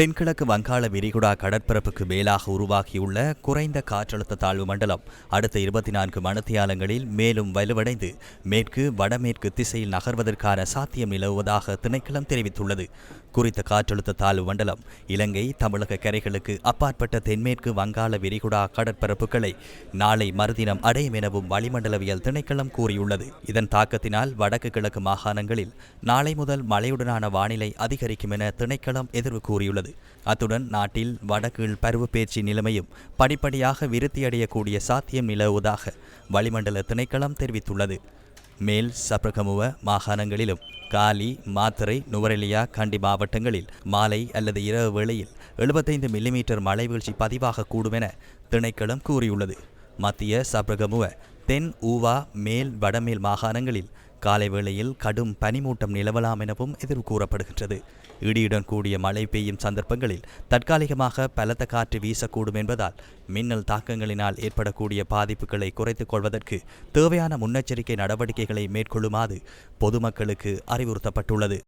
தென்கிழக்கு வங்காள விரிகுடா கடற்பரப்புக்கு மேலாக உருவாகியுள்ள குறைந்த காற்றழுத்த தாழ்வு மண்டலம் அடுத்த இருபத்தி நான்கு மணித்தியாலங்களில் மேலும் வலுவடைந்து மேற்கு வடமேற்கு திசையில் நகர்வதற்கான சாத்தியம் நிலவுவதாக திணைக்களம் தெரிவித்துள்ளது. குறித்த காற்றழுத்த தாழ்வு மண்டலம் இலங்கை தமிழக கரைகளுக்கு அப்பாற்பட்ட தென்மேற்கு வங்காள விரிகுடா கடற்பரப்புகளை நாளை மறுதினம் அடையும் எனவும் வளிமண்டலவியல் திணைக்களம் கூறியுள்ளது. இதன் தாக்கத்தினால் வடக்கு கிழக்கு மாகாணங்களில் நாளை முதல் மழையுடனான வானிலை அதிகரிக்கும் என திணைக்களம் எதிர்வு கூறியுள்ளது. அத்துடன் நாட்டில் வடகீழ் பருவப்பேச்சு நிலைமையும் படிப்படியாக விருத்தியடையக்கூடிய சாத்தியம் நிலவுவதாக வளிமண்டல திணைக்களம் தெரிவித்துள்ளது. மேல் சப்ரகமுவ மாகாணங்களிலும் காலி மாத்திரை நுவரெலியா கண்டி மாவட்டங்களில் மாலை அல்லது இரவு வேளையில் எழுபத்தைந்து மில்லிமீட்டர் மழை வீழ்ச்சி பதிவாகக்கூடும் என திணைக்களம் கூறியுள்ளது. மத்திய சப்ரகமுவ தென் ஊவா மேல் வடமேல் மாகாணங்களில் காலை வேளையில் கடும் பனிமூட்டம் நிலவலாம் எனவும் எதிர்கூறப்படுகின்றது இடியுடன் கூடிய மழை பெய்யும் சந்தர்ப்பங்களில் தற்காலிகமாக பலத்த காற்று வீசக்கூடும் என்பதால் மின்னல் தாக்கங்களினால் ஏற்படக்கூடிய பாதிப்புகளை குறைத்துக் கொள்வதற்கு தேவையான முன்னெச்சரிக்கை நடவடிக்கைகளை மேற்கொள்ளுமாறு பொதுமக்களுக்கு அறிவுறுத்தப்பட்டுள்ளது.